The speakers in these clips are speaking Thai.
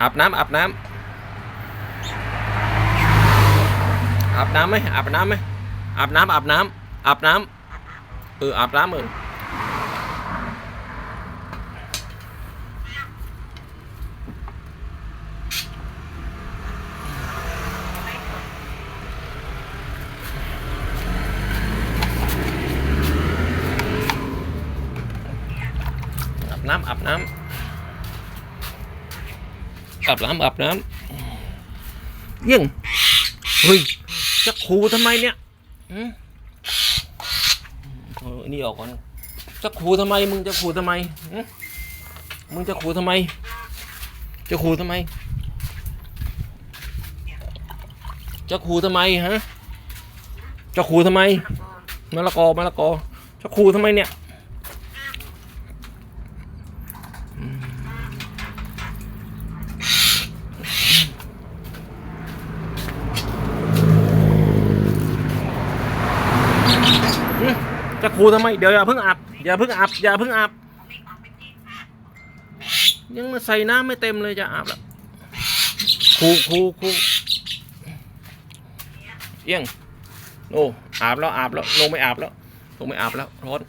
อาบน้ำอาบน้ำอาบน้ำไหมอาบน้ำไหมอาบน้ำอาบน้ำอาบน้ำเอออาบน้ำเอออาบน้ำอาบน้ำ อาบน้ำอาบน้ำเยี่ยงเฮ้ยจะขู่ทำไมเนี่ยหืมเออนี่ออกก่อนจะขู่ทำไม มึงจะขู่ทำไมหืมมึงจะขู่ทำไม จะขู่ทำไม จะขู่ทำไมฮะ จะขู่ทำไมมะละกอมะละกอ จะขู่ทำไมเนี่ย จะขู่ทำไม เดี๋ยวอย่าเพิ่งอาบอย่าเพิ่งอาบอย่าเพิ่งอาบยังใส่น้ำไม่เต็มเลยจะอาบแล้วครูครูครูเอี้ยง โอ้อาบแล้วอาบแล้ว ลงไม่อาบแล้ว ลงไม่อาบแล้วร้อน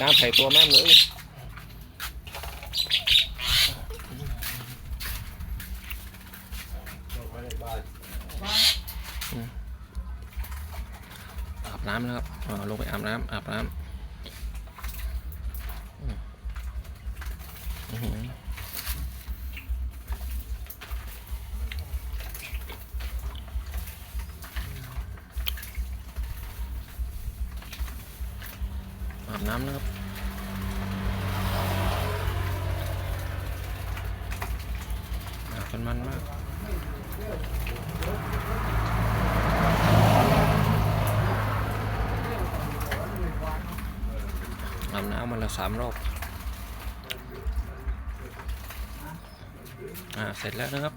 น้ำใส่ตัวแม่เลยอาบน้ำนะครับลงไปอาบน้ำอาบน้ำ อาบน้ำนะครับอาบกันมันมากอาบน้ำมันละสามรอบ อ่า เสร็จแล้วนะครับ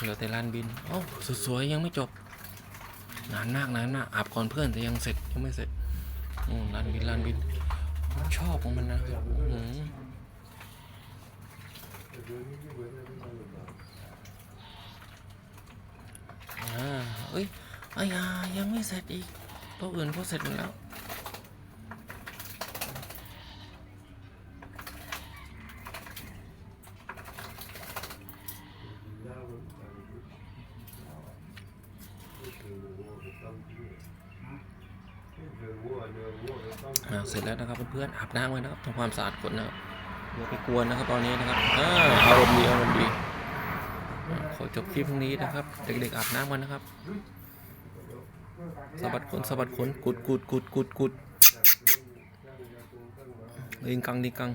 เหลือแต่ลานบินโอ้สวยๆ ยังไม่จบ นานมากนานมากอาบก่อนเพื่อนแต่ยังเสร็จยังไม่เสร็จ ลานบินลานบินชอบของมันนะอืมอ่าเอ้ยอ้ยายังไม่เสร็จอีกโต๊ะอื่นเขาเสร็จหมดแล้ว อ่า เสร็จแล้วนะครับเพื่อนๆอาบน้ำไว้นะครับทำความสะอาดขนนะครับอย่าไปกวนนะครับตอนนี้นะครับอารมณ์ดีอารมณ์ดีขอจบคลิปตรงนี้นะครับ เด็กๆอาบน้ำกันนะครับสะบัดขนสะบัดขนกุดกุดกุดกุดกุดลิงกังลิงกัง